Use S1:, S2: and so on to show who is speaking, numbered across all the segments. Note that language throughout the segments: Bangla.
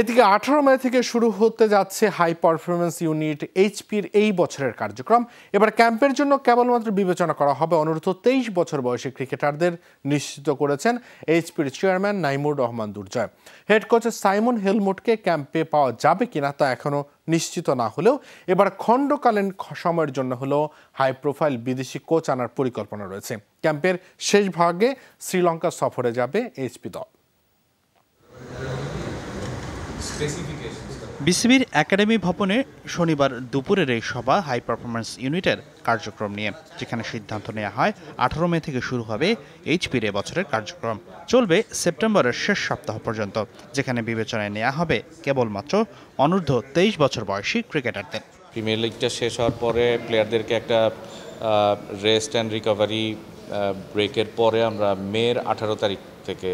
S1: এদিকে আঠারো মে থেকে শুরু হতে যাচ্ছে হাই পারফরমেন্স ইউনিট এইচপির এই বছরের কার্যক্রম। এবার ক্যাম্পের জন্য কেবলমাত্র বিবেচনা করা হবে অনূর্ধ্ব তেইশ বছর বয়সী ক্রিকেটারদের নিশ্চিত করেছেন এইচপির chairman Naimur Rahman Durjoy. Head coach Simon হেলমুটকে ক্যাম্পে পাওয়া যাবে কিনা তা এখনও নিশ্চিত না হলেও এবার খণ্ডকালীন সময়ের জন্য হলেও হাই প্রোফাইল বিদেশি কোচ আনার পরিকল্পনা রয়েছে। ক্যাম্পের শেষ ভাগে শ্রীলঙ্কা সফরে যাবে এইচপি দল।
S2: বিসিবির একাডেমি ভবনে শনিবার দুপুরের এই সভা হাই পারফরমেন্স ইউনিটের কার্যক্রম নিয়ে যেখানে সিদ্ধান্ত নেওয়া হয় আঠারো মে থেকে শুরু হবে এইচপির বছরের কার্যক্রম। চলবে সেপ্টেম্বরের শেষ সপ্তাহ পর্যন্ত যেখানে বিবেচনায় নেওয়া হবে কেবলমাত্র অনূর্ধ্ব তেইশ বছর বয়সী ক্রিকেটারদের।
S3: প্রিমিয়ার লিগটা শেষ হওয়ার পরে প্লেয়ারদেরকে একটা রেস্ট অ্যান্ড রিকভারি ব্রেকের পরে আমরা মের আঠারো তারিখ থেকে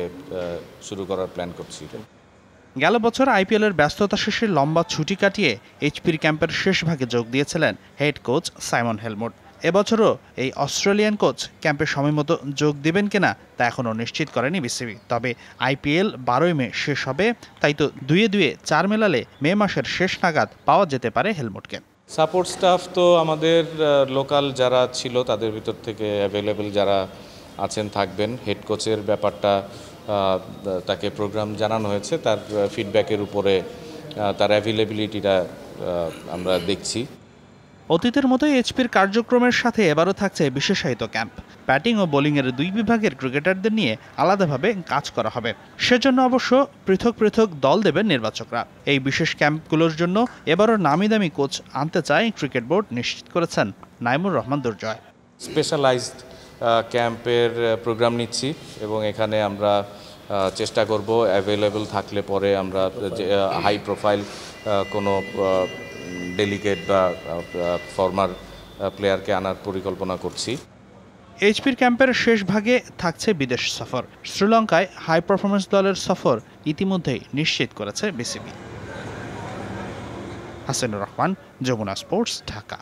S3: শুরু করার প্ল্যান করছি।
S2: গেল বছর আইপিএলের ব্যস্ততা শেষে লম্বা ছুটি কাটিয়ে এইচপির ক্যাম্পের শেষ ভাগে যোগ দিয়েছিলেন হেড কোচ সাইমন হেলমুট। এবছরও এই অস্ট্রেলিয়ান কোচ ক্যাম্পে সময়মতো যোগ দিবেন কিনা তা এখনও নিশ্চিত করেনি বিসিবি। তবে আইপিএল বারোই মে শেষ হবে, তাই তো দুয়ে দুয়ে চার মেলালে মে মাসের শেষ নাগাদ পাওয়া যেতে পারে হেলমুটকে।
S3: সাপোর্ট স্টাফ তো আমাদের লোকাল যারা ছিল তাদের ভিতর থেকে অ্যাভেলেবেল যারা আছেন থাকবেন। হেড কোচের ব্যাপারটা তাকে প্রোগ্রাম জানানো হয়েছে তার ফিডব্যাকের উপরে তার অ্যাভেলেবিলিটিটা আমরা দেখছি।
S2: অতীতের মতোই এইচপির কার্যক্রমের সাথে এবারও থাকছে বিশেষায়িত ক্যাম্প। ব্যাটিং ও বোলিংয়ের দুই বিভাগের ক্রিকেটারদের নিয়ে আলাদাভাবে কাজ করা হবে। সেজন্য অবশ্য পৃথক পৃথক দল দেবেন নির্বাচকরা। এই বিশেষ ক্যাম্পগুলোর জন্য এবারও নামি দামি কোচ আনতে চায় ক্রিকেট বোর্ড নিশ্চিত করেছেন নাইমুর রহমান দুর্জয়।
S3: স্পেশালাইজড ক্যাম্পের প্রোগ্রাম নিচ্ছি এবং এখানে আমরা চেষ্টা করব অ্যাভেলেবল থাকলে পরে আমরা হাই প্রোফাইল কোনো ডেলিগেট বা ফর্মার প্লেয়ারকে আনার পরিকল্পনা করছি।
S2: এইচপির ক্যাম্পের শেষ ভাগে থাকছে বিদেশ সফর। শ্রীলঙ্কায় হাই পারফরমেন্স দলের সফর ইতিমধ্যেই নিশ্চিত করেছে বিসিবি। হাসিনুর রহমান, যমুনা স্পোর্টস ঢাকা।